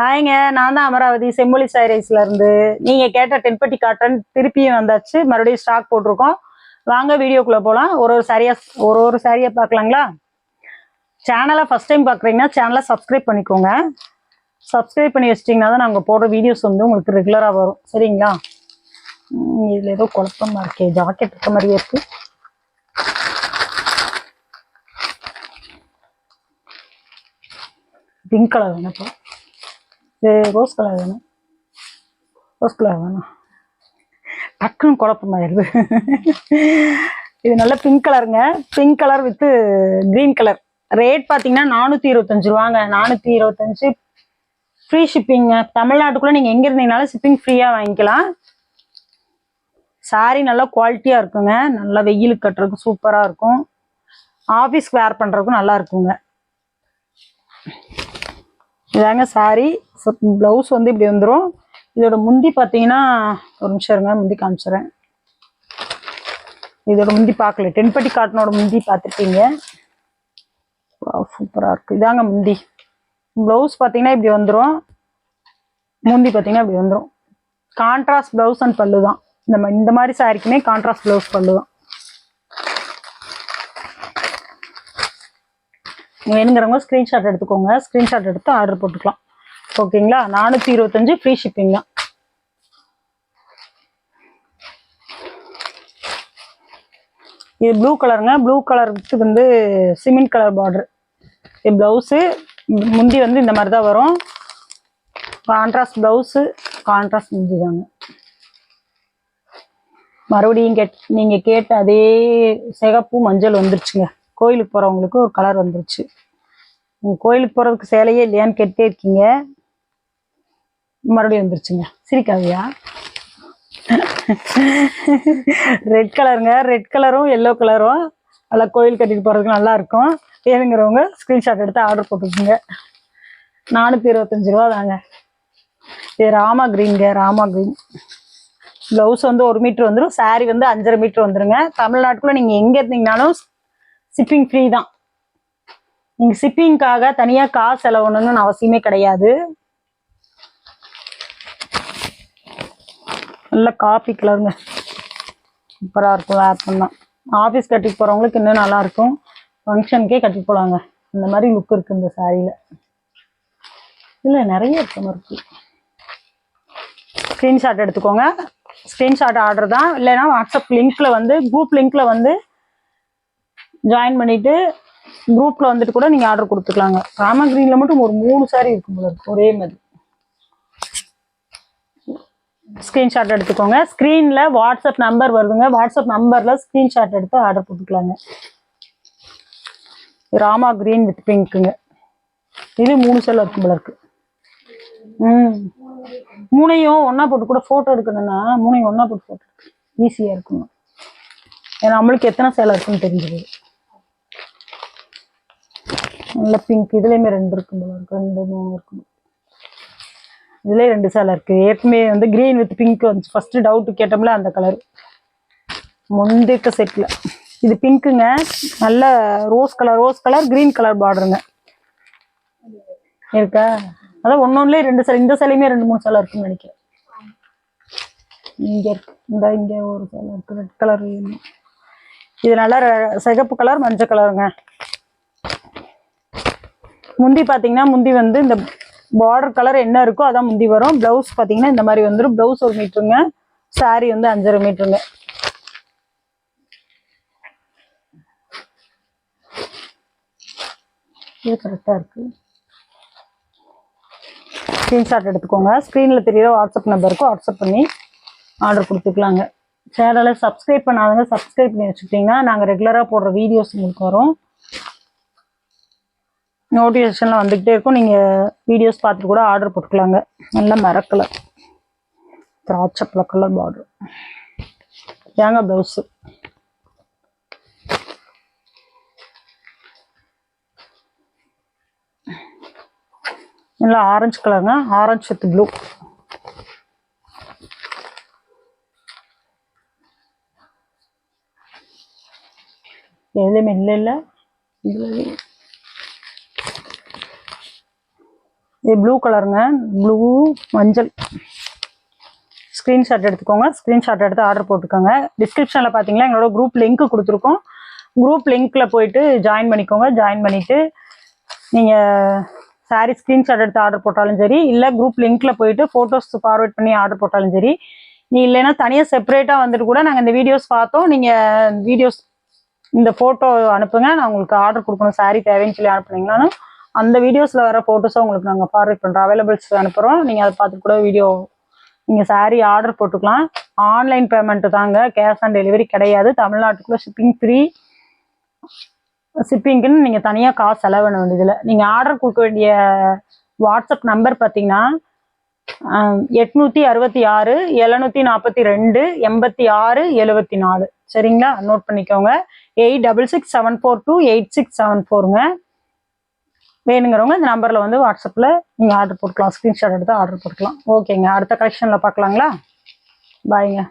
ஹாய்ங்க நான் தான் அமராவதி செம்மொழி சாரீஸ்ல இருந்து. நீங்க கேட்ட டென்பட்டி காட்டன் திருப்பியும் வந்தாச்சு. மறுபடியும் ஸ்டாக் போட்டிருக்கோம். வாங்க வீடியோக்குள்ள போகலாம் ஒரு ஒரு சாரியா ஒரு ஒரு சாரியா பார்க்கலாங்களா? சேனலை ஃபர்ஸ்ட் டைம் பார்க்குறீங்கன்னா சேனலை சப்ஸ்கிரைப் பண்ணிக்கோங்க. சப்ஸ்கிரைப் பண்ணி வச்சிட்டிங்கன்னா தான் நாங்கள் போடுற வீடியோஸ் வந்து உங்களுக்கு ரெகுலராக வரும். சரிங்களா? இதில் ஏதோ குழப்பமா இருக்கே. ஜாக்கெட் இருக்க மாதிரியே இருக்கு. பிங்க் கலர் வேணப்பா இது ரோஸ் கலர் வேணும். ரோஸ் கலர் வேணும். டக்குன்னு குழப்பமாயிருது. இது நல்ல பிங்க் கலருங்க pink colour with green colour rate பார்த்தீங்கன்னா நானூற்றி இருபத்தஞ்சு ரூபாங்க. நானூற்றி இருபத்தஞ்சு. ஃப்ரீ ஷிப்பிங்க தமிழ்நாட்டுக்குள்ளே நீங்கள் எங்கே இருந்தீங்கனாலும் ஷிப்பிங் ஃப்ரீயாக வாங்கிக்கலாம். சாரீ நல்லா குவாலிட்டியாக இருக்குங்க. நல்லா வெயிலுக்கு கட்டுறதுக்கு சூப்பராக இருக்கும். ஆஃபீஸ்க்கு வேர் பண்ணுறதுக்கும் நல்லா இருக்குங்க. இதாங்க சாரி ப்ளவுஸ் வந்து இப்படி வந்துடும் இதோட முந்தி பார்த்தீங்கன்னா ஒரு நிமிஷம் இருங்க முந்தி காமிச்சிடுறேன் இதோட முந்தி பார்க்கல. டென்பட்டி காட்டனோட முந்தி பார்த்துருக்கீங்க. சூப்பராக இருக்குது இதாங்க முந்தி. ப்ளவுஸ் பார்த்தீங்கன்னா இப்படி வந்துடும் முந்தி பார்த்தீங்கன்னா இப்படி வந்துடும் கான்ட்ராஸ்ட் ப்ளவுஸ் அண்ட் பல்லு தான். இந்த இந்த மாதிரி சாரிக்குமே கான்ட்ராஸ்ட் ப்ளவுஸ் பல்லு தான். வேணுங்கிறவங்க ஸ்க்ரீன்ஷாட் எடுத்துக்கோங்க. ஸ்க்ரீன்ஷாட் எடுத்து ஆர்டர் போட்டுக்கலாம். ஓகேங்களா நானூற்றி இருபத்தஞ்சு ஃப்ரீ ஷிப்பிங் தான். இது ப்ளூ கலருங்க ப்ளூ கலருக்கு வந்து சிமெண்ட் கலர் பார்டர் இது ப்ளவுஸு முந்தி வந்து இந்த மாதிரி தான் வரும். கான்ட்ராஸ்ட் ப்ளவுஸு கான்ட்ராஸ்ட் முந்தி தாங்க. மறுபடியும் கேட் நீங்கள் கேட்ட அதே சிகப்பு மஞ்சள் வந்துருச்சுங்க. கோயிலுக்கு போகிறவங்களுக்கு ஒரு கலர் வந்துருச்சு. உங்கள் கோயிலுக்கு போகிறதுக்கு சேலையே இல்லையான்னு கேட்டே இருக்கீங்க. மறுபடியும் வந்துருச்சுங்க. சிரிக்காவியா ரெட் கலருங்க ரெட் கலரும் எல்லோ கலரும் நல்லா கோயில் கட்டிட்டு போகிறதுக்கு நல்லாயிருக்கும். வேணுங்கிறவங்க ஸ்க்ரீன்ஷாட் எடுத்து ஆர்டர் போட்டுக்கோங்க. நானூற்றி இருபத்தஞ்சி ரூபா தாங்க. இது ராமா க்ரீன்ங்க ராமா க்ரீன் ப்ளவுஸ் வந்து ஒரு மீட்ரு வந்துடும் saree வந்து அஞ்சரை மீட்ரு வந்துருங்க. தமிழ்நாட்டுக்குள்ளே நீங்கள் எங்கே இருந்தீங்கனாலும் ஷிப்பிங் ஃப்ரீ தான். நீங்கள் ஷிப்பிங்காக தனியாக காசு செலவணும்னு அவசியமே கிடையாது. நல்ல காஃபி கலருங்க சூப்பராக இருக்கும் வேர் பண்ணால் ஆஃபீஸ் கட்டிட்டு போகிறவங்களுக்கு இன்னும் நல்லா இருக்கும். ஃபங்க்ஷனுக்கே கட்டிட்டு போகலாங்க இந்த மாதிரி லுக் இருக்குது இந்த சாரியில் இல்லை நிறைய இருக்க மாதிரி இருக்கு. ஸ்க்ரீன்ஷாட் எடுத்துக்கோங்க. ஸ்க்ரீன்ஷாட் ஆர்டர் தான். இல்லைன்னா வாட்ஸ்அப் லிங்க்ல வந்து குரூப் லிங்க்கில் வந்து ஜாயின் பண்ணிட்டு குரூப்ல வந்துட்டு கூட நீங்க ஆர்டர் கொடுத்துக்கலாங்க. ராம கிரீன்ல மட்டும் ஒரு மூணு சாரி இருக்கும் போல இருக்கு ஒரே மாதிரி. ஸ்க்ரீன்ஷாட் எடுத்துக்கோங்க. ஸ்க்ரீனில் வாட்ஸ்அப் நம்பர் வருதுங்க. வாட்ஸ்அப் நம்பர்ல ஸ்க்ரீன்ஷாட் எடுத்து ஆர்டர் போட்டுக்கலாங்க ராமா கிரீன் வித் பிங்க்குங்க இது மூணு செல் இருக்கும் போல இருக்கு. ம். மூணையும் ஒன்றா போட்டு கூட போட்டோ எடுக்கணும்னா மூணையும் ஒன்றா போட்டு போட்டோ ஈஸியா இருக்கணும் ஏன்னா நம்மளுக்கு எத்தனை சேலை இருக்குன்னு தெரிஞ்சுது நல்ல பிங்க் இதுலேயுமே ரெண்டு இருக்கும் போல இருக்கு. ரெண்டு மூணு இருக்கும். இதுலேயே ரெண்டு சேலை இருக்குது ஏற்கனவே வந்து க்ரீன் வித் பிங்க் வந்து ஃபஸ்ட்டு டவுட்டு கேட்டோம்ல அந்த கலர் முந்திக்க செட்டில் இது பிங்க்குங்க நல்ல rose colour rose colour green colour பார்டருங்க இருக்கா? அதான் ஒன்னொன்னுலயே ரெண்டு சேலை இந்த சேலையுமே ரெண்டு மூணு சேலை இருக்குன்னு நினைக்கிறேன். இங்கே இருக்கு. இந்த இங்கே ஒரு சேலை இருக்குது ரெட் கலர் இது நல்லா சிகப்பு கலர் மஞ்சள் கலருங்க முந்தி பார்த்தீங்கன்னா முந்தி வந்து இந்த பார்டர் கலர் என்ன இருக்கோ அதான் முந்தி வரும். பிளவுஸ் பார்த்தீங்கன்னா இந்த மாதிரி வந்துடும் பிளவுஸ் ஒரு மீட்டருங்க. சாரீ வந்து அஞ்சரை மீட்டருங்க. இது கரெக்டா இருக்கு. ஸ்க்ரீன்ஷாட் எடுத்துக்கோங்க. ஸ்க்ரீனில் தெரியுற வாட்ஸ்அப் நம்பருக்கு வாட்ஸ்அப் பண்ணி ஆர்டர் கொடுத்துக்கலாங்க. சேனலை சப்ஸ்கிரைப் பண்ணாதவங்க சப்ஸ்கிரைப் பண்ணி வச்சுக்கிட்டிங்கன்னா நாங்கள் ரெகுலராக போடுற வீடியோஸ் உங்களுக்கு வரும். நோட்டிஃபிகேஷன்லாம் வந்துக்கிட்டே இருக்கும். நீங்கள் வீடியோஸ் பார்த்துட்டு கூட ஆர்டர் போட்டுக்கலாங்க. நல்ல மரக்கலர் திராட்சை கலர் பார்டர் ஏங்க ப்ளவுஸு நல்லா ஆரஞ்சு கலருங்க ஆரஞ்சு வித் ப்ளூ எதுலையுமே இல்லை இல்லை இதுல இது ப்ளூ கலருங்க ப்ளூ மஞ்சள். ஸ்க்ரீன்ஷாட் எடுத்துக்கோங்க. ஸ்க்ரீன்ஷாட் எடுத்து ஆர்டர் போட்டுக்கோங்க. டிஸ்கிரிப்ஷனில் பார்த்தீங்கன்னா எங்களோட குரூப் லிங்க் கொடுத்துருக்கோம். குரூப் லிங்க்கில் போயிட்டு ஜாயின் பண்ணிக்கோங்க. ஜாயின் பண்ணிவிட்டு நீங்கள் சாரீ ஸ்க்ரீன்ஷாட் எடுத்து ஆர்டர் போட்டாலும் சரி இல்லை குரூப் லிங்க்ல போயிட்டு ஃபோட்டோஸ் ஃபார்வர்ட் பண்ணி ஆர்டர் போட்டாலும் சரி நீ இல்லைன்னா தனியாக செப்பரேட்டாக வந்துட்டு கூட நாங்கள் இந்த வீடியோஸ் பார்த்தோம். நீங்கள் வீடியோஸ் இந்த ஃபோட்டோ அனுப்புங்க. நான் உங்களுக்கு ஆர்டர் கொடுக்கணும். saree தேவைன்னு சொல்லி அனுப்புனீங்களான்னு அந்த வீடியோஸில் வர ஃபோட்டோஸும் உங்களுக்கு நாங்கள் ஃபார்வர்ட் பண்ணுறோம் அவைலபிள்ஸ் அனுப்புகிறோம் நீங்கள் அதை பார்த்து கூட வீடியோ நீங்கள் சாரீ ஆர்டர் போட்டுக்கலாம். ஆன்லைன் பேமெண்ட்டு தாங்க. கேஷ் ஆன் டெலிவரி கிடையாது. தமிழ்நாட்டுக்குள்ளே ஷிப்பிங் ஃப்ரீ ஷிப்பிங்க்குன்னு நீங்கள் தனியாக காசு செலவு பண்ண வேண்டியதில்லை. நீங்கள் ஆர்டர் கொடுக்க வேண்டிய வாட்ஸ்அப் நம்பர் பார்த்தீங்கன்னா எட்நூற்றி அறுபத்தி ஆறு எழுநூற்றி நாற்பத்தி ரெண்டு எண்பத்தி ஆறு எழுபத்தி நாலு. சரிங்களா? நோட் பண்ணிக்கோங்க. Eight double six seven four two eight six seven ஃபோருங்க வேணுங்கிறவங்க இந்த நம்பரில் வந்து வாட்ஸ்அப்பில் நீங்கள் ஆர்டர் போட்டுக்கலாம் ஸ்க்ரீன்ஷாட் எடுத்து ஆர்டர் போட்டுக்கலாம். ஓகேங்க அடுத்த கலெக்ஷனில் பார்க்கலாங்களா? பாய்ங்க